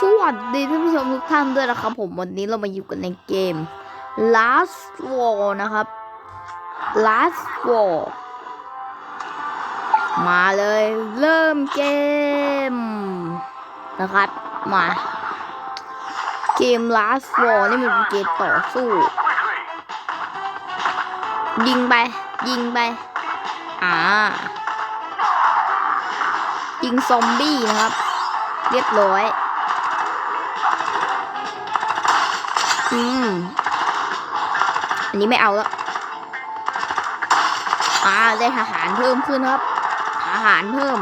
สวัสดีท่านผู้ชมทุกท่านด้วยนะครับ ผมวันนี้เรามาอยู่กันในเกม Last War นะครับ Last War มาเลยเริ่มเกม นะครับ มา เกม Last War นี่มันเป็นเกมต่อสู้ ยิงไป ยิงไป อ่า ยิงซอมบี้นะครับ เรียบร้อย อืม อันนี้ไม่เอาแล้วอ่าได้ทหารเพิ่มขึ้นครับ ทหารเพิ่ม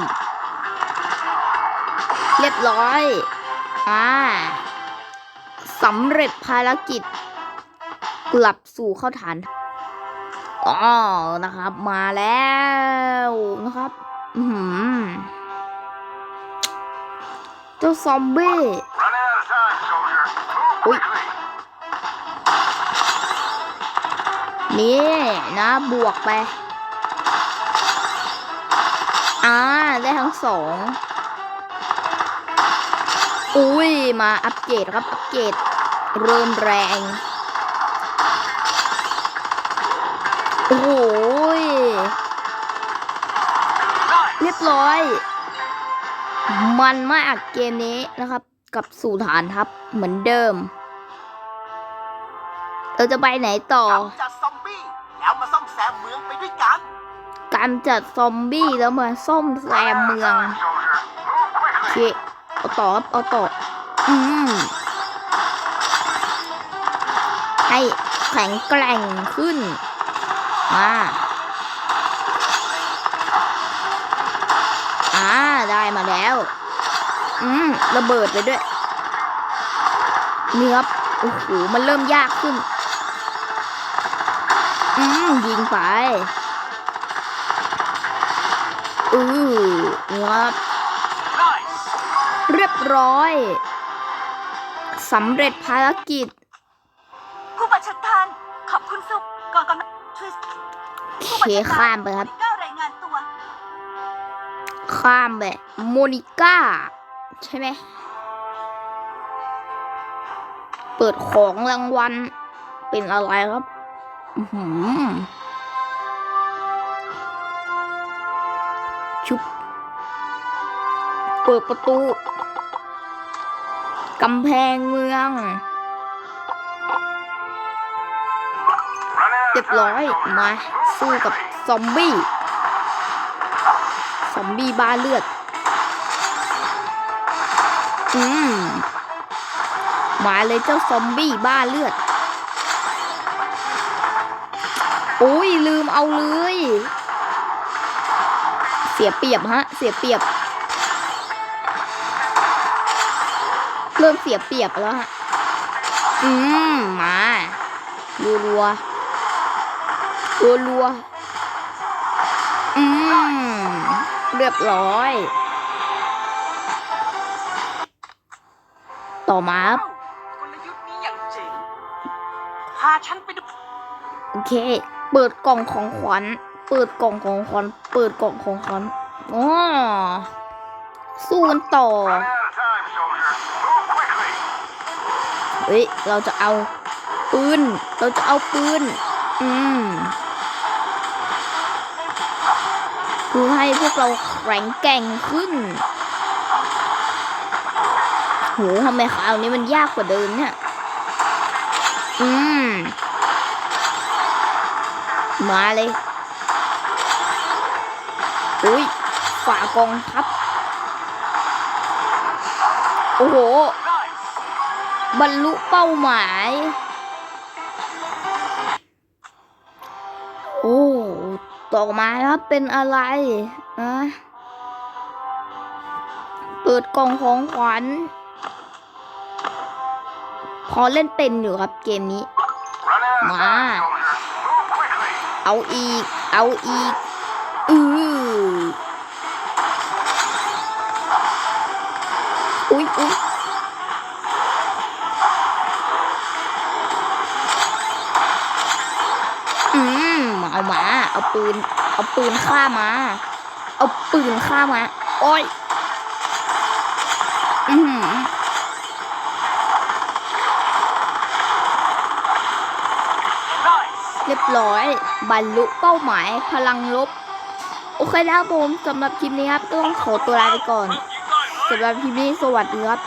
เรียบร้อย อ่าสำเร็จภารกิจ กลับสู่เข้าฐานอ๋อนะครับ มาแล้วนะครับ อือหือเจ้าซอมบี้ Running out นี่นะบวกไป อ่า ได้ทั้งสอง อุ้ย มาอัปเกรดครับ อัปเกรดเริ่มแรง โอ้โหยเรียบร้อย มันมากเกมนี้นะครับ กับสู่ฐานทัพเหมือนเดิม เราจะไปไหนต่อ แซมเมืองไปด้วยกัน การจัดซอมบี้แล้วมาซ่อมแซมเมืองโอเคเอาต่อครับเอาต่ออืมให้แข็งแกร่งขึ้นมาอ่าได้มาแล้ว อืมระเบิดไปด้วยเนี่ครับโอ้โหมันเริ่มยากขึ้น ยิงไปอือครับ Nice เรียบร้อยสำเร็จภารกิจ ผู้บัญชาการขอบคุณสุขก่อนกำลังช่วยเคข้ามไปครับก้ารายงานตัวข้ามไปโมนิก้า ใช่ไหม เปิดของรางวัลเป็นอะไรครับอือหือ ชุบ เปิดประตู กำแพงเมืองเรียบร้อย มา สู้กับซอมบี้ ซอมบี้บ้าเลือด อืม มาเลยเจ้าซอมบี้บ้าเลือด อ้ยลืมเอาเลย เสียเปรียบฮะ เสียเปรียบ เริ่มเสียเปรียบแล้วฮะ อืม มารัวรัวรัวรัวๆอืม เรียบร้อย ต่อมาครับกลยุทธ์นี้อย่างเจ๋งพาฉันไปดูโอ เปิดกล่องของขวัญ เปิดกล่องของขวัญ เปิดกล่องของขวัญอ๋อสู้กันต่อ เฮ้ย เราจะเอาปืน เราจะเอาปืน อืมคือให้พวกเราแข็งแกร่งขึ้น โหทำไมคราวนี้มันยากกว่าเดิมเนี่ย อืม มาเลย อุ้ยฝ่ากองทัพโอ้โห บรรลุเป้าหมาย โอ้ต่อมาครับเป็นอะไรนะเปิดกล่องของขวัญพอเล่นเป็นอยู่ครับเกมนี้ Running out เอาอีก เอาอีก อืออุ้ยอุ้ยอืมเอามา เอาปืน เอาปืนฆ่ามา เอาปืนฆ่ามา โอ้ย อือหือ เรียบร้อย บรรลุเป้าหมายพลังลบ โอเคนะครับผมสำหรับคลิปนี้ครับก็ต้องขอตัวลาไปก่อนสำหรับคลิปนี้สวัสดีครับ